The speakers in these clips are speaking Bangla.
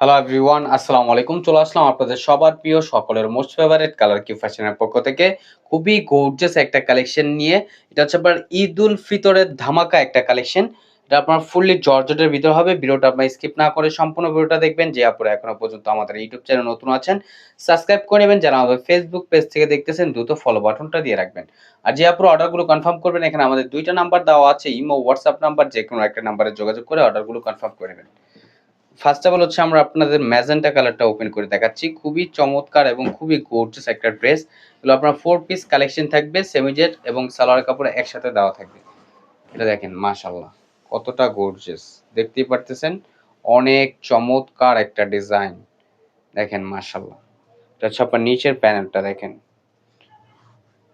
হ্যালো এভরিওয়ান আসসালামু আলাইকুম চলে আসলাম আপনাদের সবার প্রিয় সকলের মোস্ট ফেভারিট কালার কি ফ্যাশনের পক্ষ থেকে। খুবই গর্জিয়াস একটা কালেকশন নিয়ে। এটা হচ্ছে আপনার ঈদ উল ফিতরের ধামাকা একটা কালেকশন এটা আপনার ফুললি জর্জেটের ভিতর হবে। ভিডিওটা আপনার স্কিপ না করে সম্পূর্ণ ভিডিওটা দেখবেন। যে আপনারা এখনও পর্যন্ত আমাদের ইউটিউব চ্যানেল নতুন আছেন সাবস্ক্রাইব করে নেবেন। যারা আমাদের ফেসবুক পেজ থেকে দেখতেছেন, দ্রুত ফলো বাটনটা দিয়ে রাখবেন। আর যে আপনারা অর্ডারগুলো কনফার্ম করবেন, এখানে আমাদের দুইটা নাম্বার দেওয়া আছে। ইমো হোয়াটসঅ্যাপ নাম্বার যে কোনো একটা নাম্বারে যোগাযোগ করে অর্ডারগুলো কনফার্ম করে নেবেন। ফার্স্ট অফ অল হচ্ছে আমরা আপনাদের ম্যাজেন্টা কালারটা ওপেন করে দেখাচ্ছি। খুবই চমৎকার এবং খুবই গোর্জিয়াস একটা ড্রেস এগুলো আপনার ফোর পিস কালেকশন থাকবে সেমিজেট এবং সালোয়ার কাপড় একসাথে দেওয়া থাকবে। এটা দেখেন মাশাল্লাহ কতটা গোর্জিয়াস দেখতেই পারতেছেন, অনেক চমৎকার একটা ডিজাইন দেখেন মাশাল্লাহ এটা হচ্ছে আপনার নিচের প্যানেলটা দেখেন।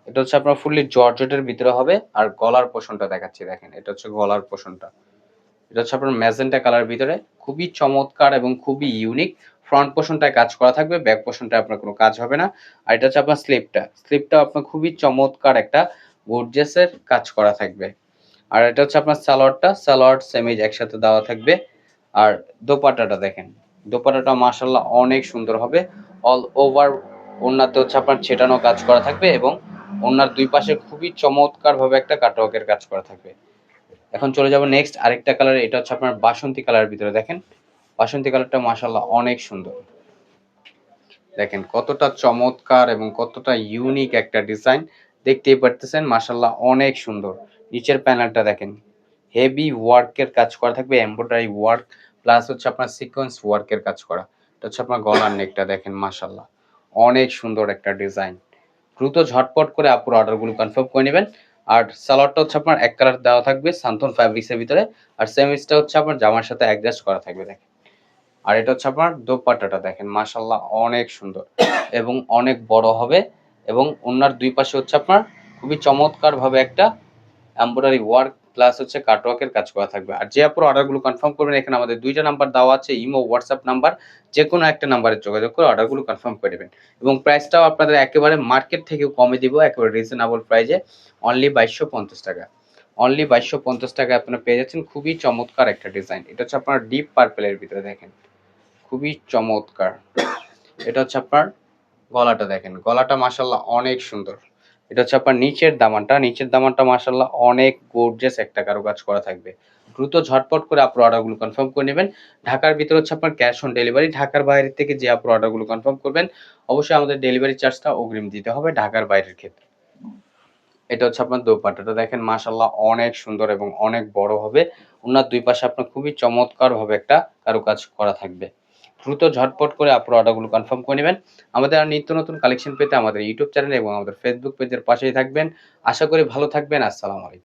এটা হচ্ছে আপনার ফুললি জর্জেটের ভিতরে হবে, আর গলার পোষণটা দেখাচ্ছি, দেখেন, এটা হচ্ছে গলার পোষণটা। এটা হচ্ছে আপনার ম্যাজেন্টা কালার ভিতরে। খুবই চমৎকার এবং খুবই ইউনিক ফ্রন্ট পোর্শনটায় কাজ করা থাকবে ব্যাক পোর্শনটায় আপনার কোনো কাজ হবে না। আর এটা হচ্ছে আপনার স্লিপটা স্লিপটা আপনার খুবই চমৎকার একটা গর্জিয়াসের কাজ করা থাকবে। আর এটা হচ্ছে আপনার সালোয়ারটা। সালোয়ার, সেমিজ একসাথে দেওয়া থাকবে। আর দোপাটাটা দেখেন। দোপাটাটা মাসাল্লাহ অনেক সুন্দর হবে। অল ওভার ওনাতে হচ্ছে আপনার ছেটানো কাজ করা থাকবে এবং ওনার দুই পাশে খুবই চমৎকারভাবে একটা কাটওয়ার্কের কাজ করা থাকবে। এখন চলে যাব নেক্সট আরেকটা কালার এটা হচ্ছে আপনার বাসন্তী কালারের ভিতরে, দেখেন। বাসন্তী কালারটা মাসাল্লাহ অনেক সুন্দর। দেখেন কতটা চমৎকার এবং কতটা ইউনিক একটা ডিজাইন দেখতেই পারতেছেন মাসাল্লাহ অনেক সুন্দর। নিচের প্যানেলটা দেখেন। হেভি ওয়ার্কের কাজ করা থাকবে এমব্রয়ডারি ওয়ার্ক প্লাস হচ্ছে আপনার সিকোয়েন্স ওয়ার্কের কাজ করা। এটা হচ্ছে আপনার গলার নেকটা দেখেন মাসাল্লাহ অনেক সুন্দর একটা ডিজাইন দ্রুত ঝটপট করে আপুর অর্ডারগুলো কনফার্ম করে নেবেন। আর সালোয়ারটা হচ্ছে আপনার এক কালার দেওয়া থাকবে সান্থন ফ্যাব্রিক্সের ভিতরে, আর সেমিজটা হচ্ছে আপনার জামার সাথে অ্যাডজাস্ট করা থাকবে, দেখেন। আর এটা হচ্ছে আপনার দোপাট্টাটা, দেখেন মাশাল্লাহ অনেক সুন্দর এবং অনেক বড় হবে এবং ওনার দুই পাশে হচ্ছে আপনার খুবই চমৎকারভাবে একটা এমব্রয়ডারি ওয়ার্ক প্লাস হচ্ছে কাটওয়ার্কের কাজ করা থাকবে। আর যে আপনার অর্ডারগুলো কনফার্ম করবেন, এখানে আমাদের দুইটা নাম্বার দেওয়া আছে ইমো হোয়াটসঅ্যাপ নাম্বার যে কোনো একটা নাম্বারে যোগাযোগ করে অর্ডারগুলো কনফার্ম করে দেবেন এবং প্রাইসটাও আপনাদের একেবারে মার্কেট থেকেও কমে দিব, একেবারে রিজনেবল প্রাইজে অনলি বাইশশো পঞ্চাশ টাকা। অনলি বাইশশো পঞ্চাশ টাকা আপনারা পেয়ে যাচ্ছেন, খুবই চমৎকার একটা ডিজাইন এটা হচ্ছে আপনার ডিপ পার্পেলের ভিতরে দেখেন। খুবই চমৎকার। এটা হচ্ছে আপনার গলাটা দেখেন। গলাটা মাসাল্লাহ অনেক সুন্দর। এটা হচ্ছে আপনার নিচের দামানটা। নিচের দামানটা মাসাল্লাহ অনেক গোর্জেস একটা কারুকাজ করা থাকবে। দ্রুত ঝটপট করে আপনার অর্ডারগুলো কনফার্ম করে নেবেন। ঢাকার ভিতরে হচ্ছে আপনার ক্যাশ অন ডেলিভারি ঢাকার বাইরে থেকে যে আপনার অর্ডারগুলো কনফার্ম করবেন, অবশ্যই আমাদের ডেলিভারি চার্জটা অগ্রিম দিতে হবে ঢাকার বাইরের ক্ষেত্রে। এটা হচ্ছে আপনার দোপাট্টাটা। দেখেন মাশাল্লাহ অনেক সুন্দর এবং অনেক বড় হবে। ওনার দুই পাশে আপনার খুবই চমৎকার ভাবে একটা কারুকাজ করা থাকবে। দ্রুত ঝটপট করে আপনার অর্ডারগুলো কনফার্ম করে নেবেন। আমাদের আর নিত্য নতুন কালেকশন পেতে আমাদের ইউটিউব চ্যানেল এবং আমাদের ফেসবুক পেজের পাশেই থাকবেন। আশা করি ভালো থাকবেন। আসসালামু আলাইকুম।